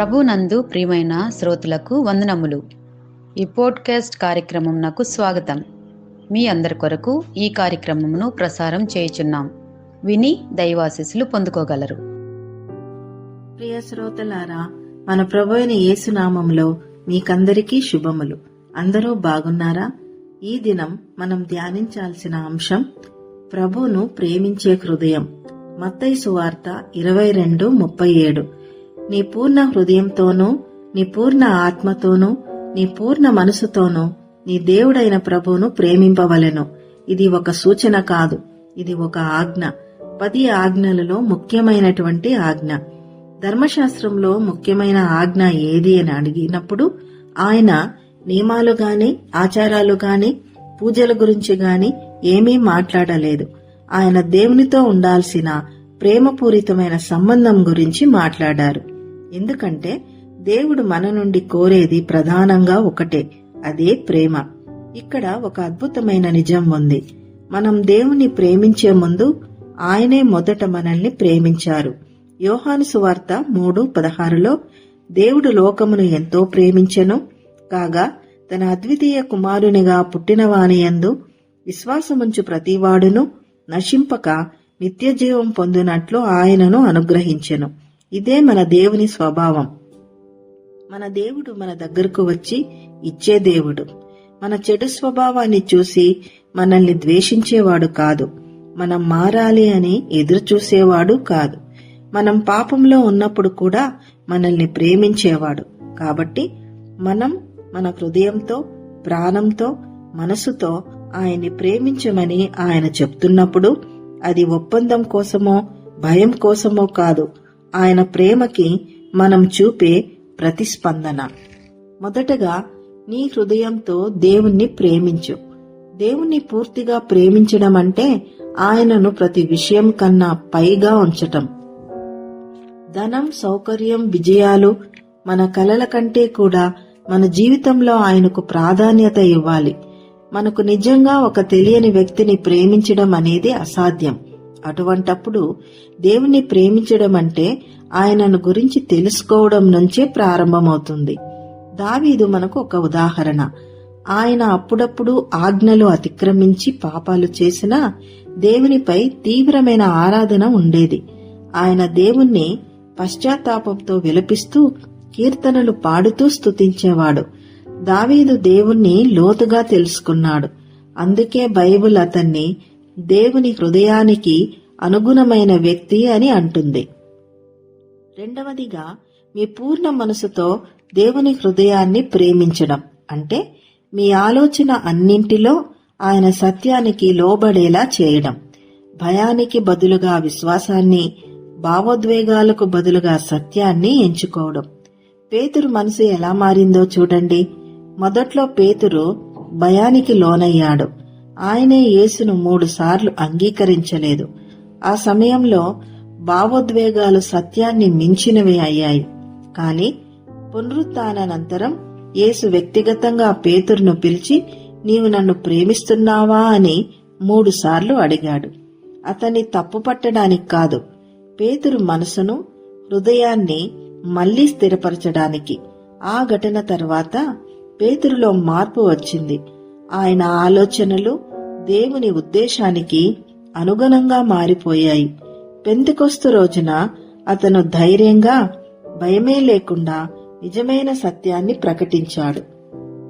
ప్రభునందు ప్రియమైన శ్రోతలకు వందనములు. ఈ పోడ్కాస్ట్ కార్యక్రమం నాకు స్వాగతం. మీ అందరి కొరకు ఈ కార్యక్రమమును ప్రసారం చేయుచున్నాం. విని దైవాశీస్సులు పొందుకోగలరు. ప్రియ శ్రోతలారా మన ప్రభు అయిన యేసునామంలో మీకందరికీ శుభములు. అందరూ బాగున్నారా? ఈ దినం మనం ధ్యానించాల్సిన అంశం ప్రభును ప్రేమించే హృదయం. మత్తైసు సువార్త ఇరవై రెండు ముప్పై ఏడు. నీ పూర్ణ హృదయంతోనూ నీ పూర్ణ ఆత్మతోనూ నీ పూర్ణ మనసుతోనూ నీ దేవుడైన ప్రభువును ప్రేమింపవలెను. ఇది ఒక సూచన కాదు ఇది ఒక ఆజ్ఞ. పది ఆజ్ఞలలో ముఖ్యమైనటువంటి ఆజ్ఞ. ధర్మశాస్త్రంలో ముఖ్యమైన ఆజ్ఞ ఏది అని అడిగినప్పుడు ఆయన నియమాలు గాని ఆచారాలు గాని పూజల గురించి గాని ఏమీ మాట్లాడలేదు. ఆయన దేవునితో ఉండాల్సిన ప్రేమపూరితమైన సంబంధం గురించి మాట్లాడారు. ఎందుకంటే దేవుడు మన నుండి కోరేది ప్రధానంగా ఒకటే అదే ప్రేమ. ఇక్కడ ఒక అద్భుతమైన నిజం ఉంది. మనం దేవుని ప్రేమించే ముందు ఆయనే మొదట మనల్ని ప్రేమించారు. యోహాను సువార్త మూడు పదహారులో దేవుడు లోకమును ఎంతో ప్రేమించెను కాగా తన అద్వితీయ కుమారునిగా పుట్టినవానియందు విశ్వాసముంచు ప్రతివాడును నశింపక నిత్యజీవం పొందినట్లు ఆయనను అనుగ్రహించెను. ఇదే మన దేవుని స్వభావం. మన దేవుడు మన దగ్గరకు వచ్చి ఇచ్చే దేవుడు. మన చెడు స్వభావాన్ని చూసి మనల్ని ద్వేషించేవాడు కాదు. మనం మారాలి అని ఎదురు చూసేవాడు కాదు. మనం పాపంలో ఉన్నప్పుడు కూడా మనల్ని ప్రేమించేవాడు. కాబట్టి మనం మన హృదయంతో ప్రాణంతో మనసుతో ఆయన్ని ప్రేమించమని ఆయన చెప్తున్నప్పుడు అది ఒప్పందం కోసమో భయం కోసమో కాదు. ఆయన ప్రేమకి మనం చూపే ప్రతిస్పందన. మొదటగా నీ హృదయంతో దేవుణ్ణి ప్రేమించు. దేవుణ్ణి పూర్తిగా ప్రేమించడం అంటే ఆయనను ప్రతి విషయం కన్నా పైగా ఉంచటం. ధనం సౌకర్యం విజయాలు మన కలల కంటే కూడా మన జీవితంలో ఆయనకు ప్రాధాన్యత ఇవ్వాలి. మనకు నిజంగా ఒక తెలియని వ్యక్తిని ప్రేమించడం అనేది అసాధ్యం. అటువంటప్పుడు దేవుణ్ణి ప్రేమించడం అంటే ఆయనను గురించి తెలుసుకోవడం నుంచే ప్రారంభమవుతుంది. దావీదు మనకు ఒక ఉదాహరణ. ఆయన అప్పుడప్పుడు ఆజ్ఞలు అతిక్రమించి పాపాలు చేసినా దేవునిపై తీవ్రమైన ఆరాధన ఉండేది. ఆయన దేవుణ్ణి పశ్చాత్తాపంతో విలపిస్తూ కీర్తనలు పాడుతూ స్తుతించేవాడు. దావీదు దేవుణ్ణి లోతుగా తెలుసుకున్నాడు. అందుకే బైబుల్ అతన్ని దేవుని హృదయానికి అనుగుణమైన వ్యక్తి అని అంటుంది. రెండవదిగా మీ పూర్ణ మనసుతో దేవుని హృదయాన్ని ప్రేమించడం. అంటే మీ ఆలోచన అన్నింటిలో ఆయన సత్యానికి లోబడేలా చేయడం. భయానికి బదులుగా విశ్వాసాన్ని భావోద్వేగాలకు బదులుగా సత్యాన్ని ఎంచుకోవడం. పేతురు మనసు ఎలా మారిందో చూడండి. మొదట్లో పేతురు భయానికి లోనయ్యాడు. ఆయనే యేసును మూడు సార్లు అంగీకరించలేదు. ఆ సమయంలో భావోద్వేగాలు సత్యాన్ని మించినవి అయ్యాయి. కాని పునరుత్నానంతరం యేసు వ్యక్తిగతంగా పేతురును పిలిచి నీవు నన్ను ప్రేమిస్తున్నావా? అని మూడుసార్లు అడిగాడు. అతన్ని తప్పుపట్టడానికి కాదు పేతురు మనసును హృదయాన్ని మళ్ళీ స్థిరపరచడానికి. ఆ ఘటన తర్వాత పేతురులో మార్పు వచ్చింది. ఆయన ఆలోచనలు దేవుని ఉద్దేశానికి అనుగుణంగా మారిపోయాయి. పెంతికొస్తు రోజున అతను ధైర్యంగా భయమే లేకుండా నిజమైన సత్యాన్ని ప్రకటించాడు.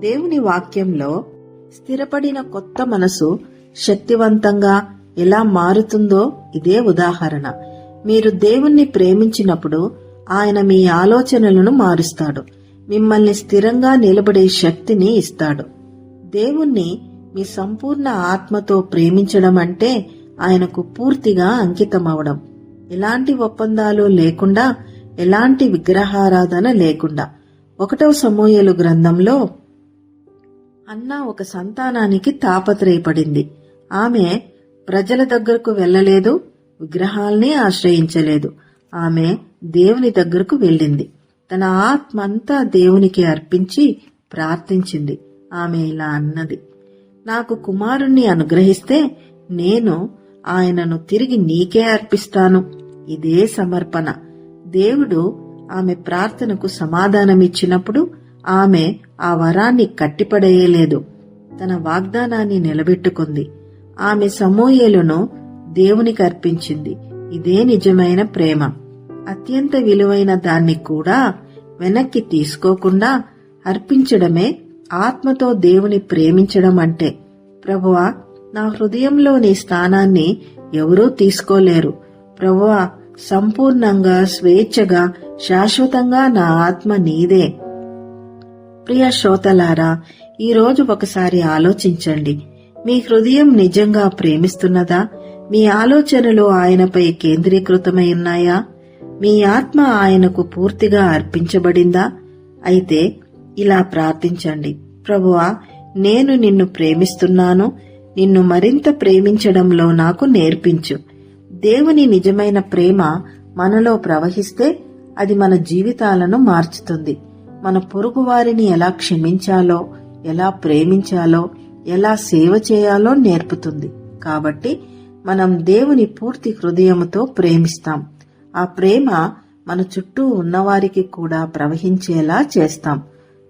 దేవుని వాక్యంలో స్థిరపడిన కొత్త మనసు శక్తివంతంగా ఎలా మారుతుందో ఇదే ఉదాహరణ. మీరు దేవుణ్ణి ప్రేమించినప్పుడు ఆయన మీ ఆలోచనలను మారుస్తాడు. మిమ్మల్ని స్థిరంగా నిలబడే శక్తిని ఇస్తాడు. దేవుణ్ణి మీ సంపూర్ణ ఆత్మతో ప్రేమించడం అంటే ఆయనకు పూర్తిగా అంకితమవడం. ఎలాంటి ఒప్పందాలు లేకుండా ఎలాంటి విగ్రహారాధన లేకుండా. ఒకటవ సమూహలు గ్రంథంలో అన్న ఒక సంతానానికి తాపత్రయపడింది. ఆమె ప్రజల దగ్గరకు వెళ్ళలేదు విగ్రహాల్ని ఆశ్రయించలేదు. ఆమె దేవుని దగ్గరకు వెళ్ళింది. తన ఆత్మ అంతా దేవునికి అర్పించి ప్రార్థించింది. ఆమె ఇలా అన్నది. నాకు కుమారుణ్ణి అనుగ్రహిస్తే నేను ఆయనను తిరిగి నీకే అర్పిస్తాను. ఇదే సమర్పణ. దేవుడు ఆమె ప్రార్థనకు సమాధానమిచ్చినప్పుడు ఆమె ఆ వరాన్ని కట్టిపడేయలేదు. తన వాగ్దానాన్ని నిలబెట్టుకుంది. ఆమె సమూయేలును దేవునికి అర్పించింది. ఇదే నిజమైన ప్రేమ. అత్యంత విలువైన దాన్ని కూడా వెనక్కి తీసుకోకుండా అర్పించడమే ఆత్మతో దేవుని ప్రేమించడం అంటే ప్రభువా నా హృదయంలోని స్థానాన్ని ఎవరూ తీసుకోలేరు. ప్రభువా సంపూర్ణంగా స్వేచ్ఛగా శాశ్వతంగా నా ఆత్మ నీదే. ప్రియ శ్రోతలారా ఈరోజు ఒకసారి ఆలోచించండి. మీ హృదయం నిజంగా ప్రేమిస్తున్నదా? మీ ఆలోచనలు ఆయనపై కేంద్రీకృతమై ఉన్నాయా? మీ ఆత్మ ఆయనకు పూర్తిగా అర్పించబడిందా? అయితే ఇలా ప్రార్థించండి. ప్రభువా నేను నిన్ను ప్రేమిస్తున్నాను. నిన్ను మరింత ప్రేమించడంలో నాకు నేర్పించు. దేవుని నిజమైన ప్రేమ మనలో ప్రవహిస్తే అది మన జీవితాలను మార్చుతుంది. మన పొరుగు వారిని ఎలా క్షమించాలో ఎలా ప్రేమించాలో ఎలా సేవ చేయాలో నేర్పుతుంది. కాబట్టి మనం దేవుని పూర్తి హృదయముతో ప్రేమిస్తాం. ఆ ప్రేమ మన చుట్టూ ఉన్నవారికి కూడా ప్రవహించేలా చేస్తాం.